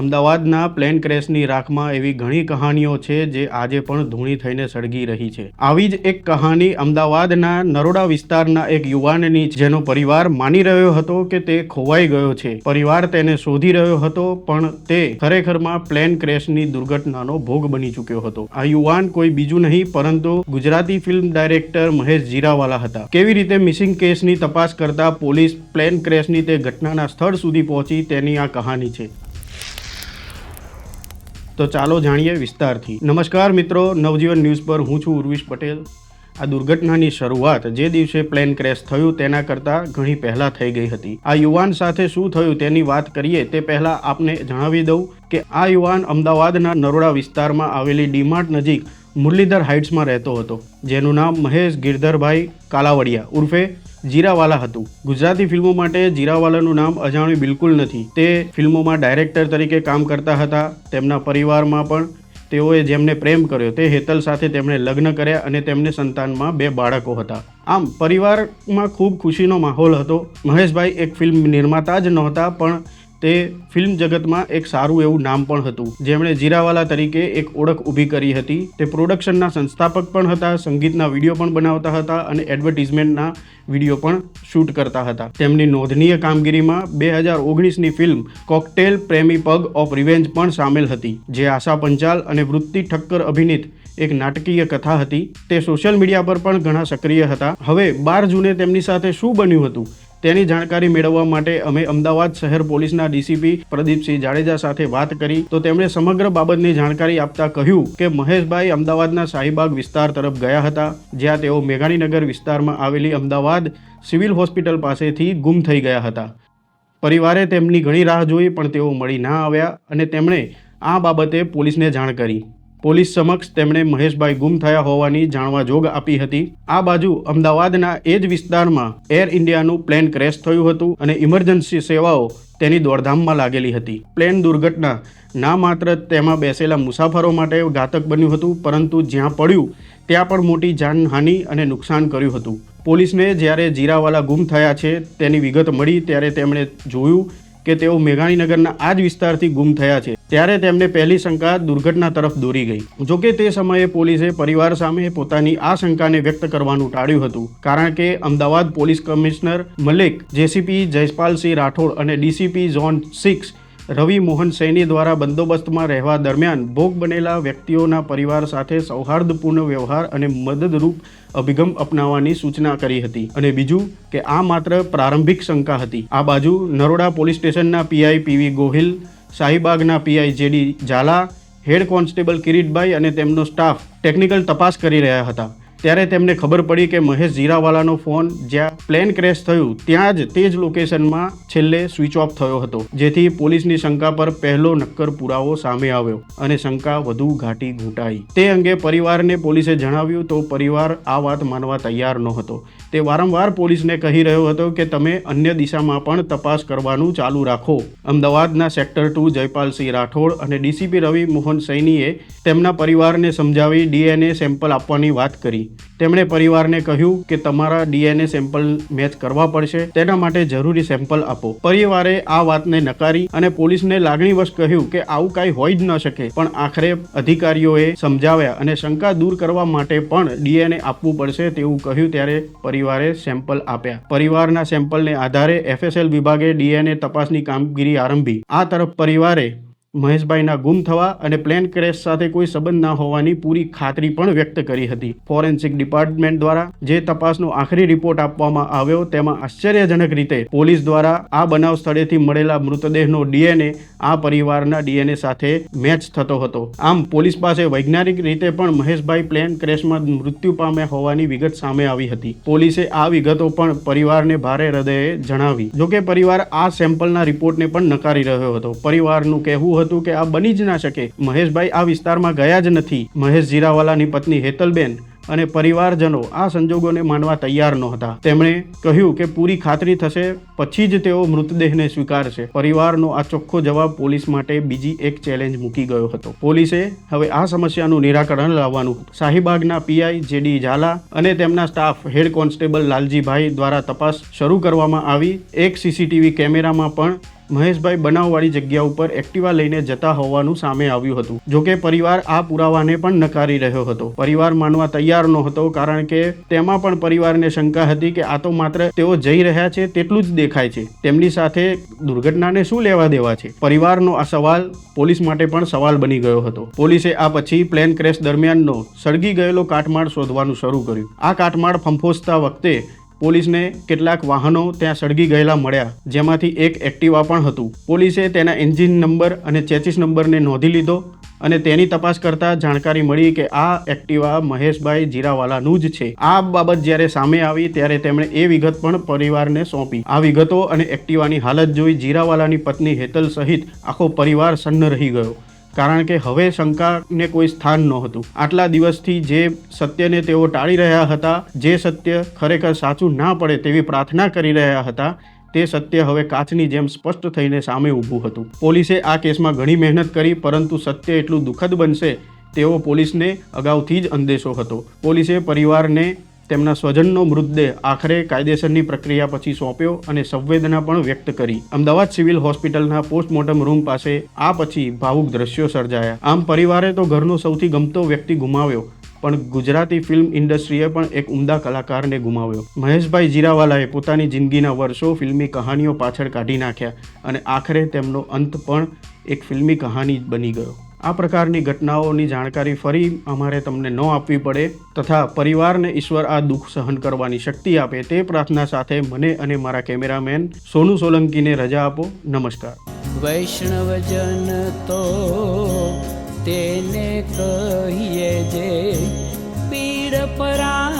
અમદાવાદના પ્લેન ક્રેશની રાખમાં એવી ઘણી કહાનીઓ છે જે આજે પણ ધૂણી થઈને સળગી રહી છે. આવી જ એક કહાની અમદાવાદના નરોડા વિસ્તારના એક યુવાનની જેનો પરિવાર માની રહ્યો હતો કે તે ખોવાઈ ગયો છે. પરિવાર તેને શોધી રહ્યો હતો, પણ તે ખરેખરમાં પ્લેન ક્રેશની દુર્ઘટનાનો ભોગ બની ચૂક્યો હતો. આ યુવાન કોઈ બીજું નહીં, પરંતુ ગુજરાતી ફિલ્મ ડાયરેક્ટર મહેશ જીરાવાલા હતા. કેવી રીતે મિસિંગ કેસની તપાસ કરતા પોલીસ પ્લેન ક્રેશની તે ઘટનાના સ્થળ સુધી પહોંચી તેની આ કહાની છે. તો ચાલો જાણીએ વિસ્તારથી. નમસ્કાર મિત્રો, નવજીવન ન્યૂઝ પર હું છું ઉર્વિશ પટેલ. આ દુર્ઘટનાની શરૂઆત જે દિવસે પ્લેન ક્રેશ થયું તેના કરતાં ઘણી પહેલાં થઈ ગઈ હતી. આ યુવાન સાથે શું થયું તેની વાત કરીએ તે પહેલાં આપને જણાવી દઉં કે આ યુવાન અમદાવાદના નરોડા વિસ્તારમાં આવેલી ડીમાર્ટ નજીક મુરલીધર હાઇટ્સમાં રહેતો હતો, જેનું નામ મહેશ ગિરધરભાઈ કાલાવડિયા ઉર્ફે જીરાવાલા હતું. ગુજરાતી ફિલ્મો માટે જીરાવાલાનું નામ અજાણ્યું બિલકુલ નથી. તે ફિલ્મોમાં ડાયરેક્ટર તરીકે કામ કરતા હતા, તેમના પરિવારમાં પણ. તેઓએ જેમને પ્રેમ કર્યો તે હેતલ સાથે તેમણે લગ્ન કર્યા અને તેમને સંતાનમાં બે બાળકો હતા. આમ, પરિવારમાં ખૂબ ખુશીનો માહોલ હતો. મહેશભાઈ એક ફિલ્મ નિર્માતા જ નહોતા, પણ તે ફિલ્મ જગતમાં એક સારું એવું નામ પણ હતું. જેમણે જીરાવાલા તરીકે એક ઓળખ ઊભી કરી હતી. તે પ્રોડક્શનના સંસ્થાપક પણ હતા, સંગીતના વીડિયો પણ બનાવતા હતા અને એડવર્ટિઝમેન્ટના વીડિયો પણ શૂટ કરતા હતા. તેમની નોંધનીય કામગીરીમાં બે હજાર ઓગણીસની ફિલ્મ કોકટેલ પ્રેમી પગ ઓફ રિવેન્જ પણ સામેલ હતી, જે આશા પંચાલ અને વૃત્તિ ઠક્કર અભિનીત એક નાટકીય કથા હતી. તે સોશિયલ મીડિયા પર પણ ઘણા સક્રિય હતા. હવે બાર જૂને તેમની સાથે શું બન્યું હતું? તેની જાણકારી મેળવવા માટે અમે અમદાવાદ શહેર પોલીસના ડીસીપી પ્રદીપસિંહ જાડેજા સાથે વાત કરી. તો તેમણે સમગ્ર બાબતની જાણકારી આપતા કહ્યું કે મહેશભાઈ અમદાવાદના શાહીબાગ વિસ્તાર તરફ ગયા હતા, જ્યાં તેઓ મેઘાણીનગર વિસ્તારમાં આવેલી અમદાવાદ સિવિલ હોસ્પિટલ પાસેથી ગુમ થઈ ગયા હતા. પરિવારે તેમની ઘણી રાહ જોઈ, પણ તેઓ મળી ના આવ્યા અને તેમણે આ બાબતે પોલીસને જાણ કરી. પોલીસ સમક્ષ તેમણે મહેશભાઈ ગુમ થયા હોવાની જાણવા જોગ આપી હતી. આ બાજુ અમદાવાદના એ જ વિસ્તારમાં એર ઇન્ડિયાનું પ્લેન ક્રેશ થયું હતું અને ઇમરજન્સી સેવાઓ તેની દોડધામમાં લાગેલી હતી. પ્લેન દુર્ઘટના ના માત્ર તેમાં બેસેલા મુસાફરો માટે ઘાતક બન્યું હતું, પરંતુ જ્યાં પડ્યું ત્યાં પણ મોટી જાનહાનિ અને નુકસાન કર્યું હતું. પોલીસને જ્યારે જીરાવાલા ગુમ થયા છે તેની વિગત મળી ત્યારે તેમણે જોયું કે તેઓ મેઘાણીનગરના આ જ વિસ્તારથી ગુમ થયા છે. ત્યારે તેમને પહેલી શંકા દુર્ઘટના તરફ દોરી ગઈ. જોકે તે સમયે પોલીસે પરિવાર સામે પોતાની આ શંકાને વ્યક્ત કરવાનું ટાળ્યું હતું. કારણ કે Ahmedabad police commissioner Malik, JCP Jaypalsinh Rathod અને DCP zone six Ravi Mohan Saini દ્વારા બંદોબસ્તમાં રહેવા દરમિયાન ભોગ બનેલા વ્યક્તિઓના પરિવાર સાથે સૌહાર્દપૂર્ણ વ્યવહાર અને મદદરૂપ અભિગમ અપનાવવાની સૂચના કરી હતી. અને બીજું કે આ માત્ર પ્રારંભિક શંકા હતી. આ બાજુ નરોડા પોલીસ સ્ટેશનના PI PV Gohil, શાહીબાગના PI JD Jhala, head constable Kiritbhai અને તેમનો સ્ટાફ ટેકનિકલ તપાસ કરી રહ્યા હતા. ત્યારે તેમને ખબર પડી કે મહેશ જીરાવાલાનો ફોન જ્યાં પ્લેન ક્રેશ થયું, ત્યાં જ તે જ લોકેશનમાં છેલ્લે સ્વિચ ઓફ થયો હતો, જેથી પોલીસની શંકા પર પહેલો નક્કર પુરાવો સામે આવ્યો અને શંકા વધુ ઘાટી ઘૂંટાઈ. તે અંગે પરિવારને પોલીસે જણાવ્યું, તો પરિવાર આ વાત માનવા તૈયાર નહોતો. તે વારંવાર પોલીસને કહી રહ્યો હતો કે તમે અન્ય દિશામાં પણ તપાસ કરવાનું ચાલુ રાખો. અમદાવાદના સેક્ટર ટુ જયપાલસિંહ રાઠોડ અને ડીસીપી રવિ મોહન સૈનીએ તેમના પરિવારને સમજાવી ડીએનએ સેમ્પલ આપવાની વાત કરી. તેમણે પરિવારને કહ્યું કે તમારા ડીએનએ સેમ્પલ મેચ કરવા પડશે, તેના માટે જરૂરી સેમ્પલ આપો. પરિવારે આ વાતને નકારી અને પોલીસને લાગણીવશ કહ્યું કે આવું કાંઈ હોઈ જ ન શકે, પણ આખરે અધિકારીઓએ સમજાવ્યા અને શંકા દૂર કરવા માટે પણ ડીએનએ આપવું પડશે તેવું કહ્યું ત્યારે પરિવારે સેમ્પલ આપ્યા. પરિવારના સેમ્પલને આધારે એફએસએલ વિભાગે ડીએનએ તપાસની કામગીરી આરંભી. આ તરફ પરિવારે મહેશભાઈના ગુમ થવા અને પ્લેન ક્રેશ સાથે કોઈ સંબંધ ના હોવાની પૂરી ખાતરી પણ વ્યક્ત કરી હતી. ફોરેન્સિક ડિપાર્ટમેન્ટ દ્વારા જે તપાસનો આખરી રિપોર્ટ આપવામાં આવ્યો તેમાં આશ્ચર્યજનક રીતે પોલીસ દ્વારા આ બનાવ સ્થળેથી મળેલા મૃતદેહનો ડીએનએ આ પરિવારના ડીએનએ સાથે મેચ થતો હતો. આમ પોલીસ પાસે વૈજ્ઞાનિક રીતે પણ મહેશભાઈ પ્લેન ક્રેશમાં મૃત્યુ પામ્યા હોવાની વિગત સામે આવી હતી. પોલીસે આ વિગતો પણ પરિવારને ભારે હૃદયે જણાવી. જોકે પરિવાર આ સેમ્પલના રિપોર્ટને પણ નકારી રહ્યો હતો. પરિવારનું કહેવું હતું કે આ બની જ ના શકે. મહેશભાઈ આ વિસ્તારમાં ગયા જ નથી. મહેશ જીરાવાલાની પત્ની હેતલબેન અને પરિવારજનો આ સંજોગોને માનવા તૈયાર નહોતા. તેમણે કહ્યું કે પૂરી ખાતરી થશે, પછી જ તેઓ મૃતદેહને સ્વીકારશે. પરિવારનો આ ચોખ્ખો જવાબ પોલીસ માટે બીજી એક ચેલેન્જ મૂકી ગયો હતો. પોલીસે હવે આ સમસ્યાનું નિરાકરણ લાવવાનું હતું. શાહીબાગના પીઆઈ જેડી ઝાલા અને તેમના સ્ટાફ હેડ કોન્સ્ટેબલ લાલજીભાઈ દ્વારા તપાસ શરૂ કરવામાં આવી. એક સીસીટીવી કેમેરામાં પણ મહેશભાઈ બનાવવાળી જગ્યા ઉપર એક્ટિવા લઈને જતા હોવાનું સામે આવ્યું હતું. જોકે પરિવાર આ પુરાવાને પણ નકારી રહ્યો હતો. પરિવાર માનવા તૈયાર નહોતો કારણ કે તેમાં પણ પરિવારને શંકા હતી કે આ તો માત્ર તેઓ જઈ રહ્યા છે તેટલું જ દેખાય છે. તેમની સાથે દુર્ઘટનાને શું લેવા દેવા છે? પરિવારનો આ સવાલ પોલીસ માટે પણ સવાલ બની ગયો હતો. પોલીસે આ પછી પ્લેન ક્રેશ દરમિયાનનો સળગી ગયેલો કાટમાળ શોધવાનું શરૂ કર્યું. આ કાટમાળ ફંફોસતા વખતે પોલીસને કેટલાક વાહનો ત્યાં સળગી ગયેલા મળ્યા, જેમાંથી એક એક્ટિવા પણ હતું. પોલીસે તેના એન્જિન નંબર અને ચેચિસ નંબરને નોંધી લીધો અને તેની તપાસ કરતા જાણકારી મળી કે આ એક્ટિવા મહેશભાઈ જીરાવાલાનું જ છે. આ બાબત જ્યારે સામે આવી ત્યારે તેમણે એ વિગત પણ પરિવારને સોંપી. આ વિગતો અને એક્ટિવાની હાલત જોઈ જીરાવાલાની પત્ની હેતલ સહિત આખો પરિવાર સન્ન રહી ગયો. કારણ કે હવે શંકાને કોઈ સ્થાન નહોતું. આટલા દિવસથી જે સત્યને તેઓ ટાળી રહ્યા હતા, જે સત્ય ખરેખર સાચું ના પડે તેવી પ્રાર્થના કરી રહ્યા હતા, તે સત્ય હવે કાચની જેમ સ્પષ્ટ થઈને સામે ઊભું હતું. પોલીસે આ કેસમાં ઘણી મહેનત કરી, પરંતુ સત્ય એટલું દુઃખદ બનશે તેવો પોલીસને અગાઉથી જ અંદેશો હતો. પોલીસે પરિવારને તેમના સ્વજનનો મૃતદેહ આખરે કાયદેસરની પ્રક્રિયા પછી સોંપ્યો અને સંવેદના પણ વ્યક્ત કરી. અમદાવાદ સિવિલ હોસ્પિટલના પોસ્ટમોર્ટમ રૂમ પાસે આ પછી ભાવુક દ્રશ્યો સર્જાયા. આમ પરિવારે તો ઘરનો સૌથી ગમતો વ્યક્તિ ગુમાવ્યો, પણ ગુજરાતી ફિલ્મ ઇન્ડસ્ટ્રીએ પણ એક ઉમદા કલાકારને ગુમાવ્યો. મહેશભાઈ જીરાવાલાએ પોતાની જિંદગીના વર્ષો ફિલ્મી કહાનીઓ પાછળ કાઢી નાખ્યા અને આખરે તેમનો અંત પણ એક ફિલ્મી કહાની બની ગયો. આ પ્રકારની ઘટનાઓની જાણકારી ફરી અમારે તમને ન આપવી પડે તથા પરિવારને ઈશ્વર આ દુઃખ સહન કરવાની શક્તિ આપે તે પ્રાર્થના સાથે મને અને મારા કેમેરામેન સોનુ સોલંકીને રજા આપો. નમસ્કાર. વૈષ્ણવજન તો તેને કહીએ જે પીડ પરા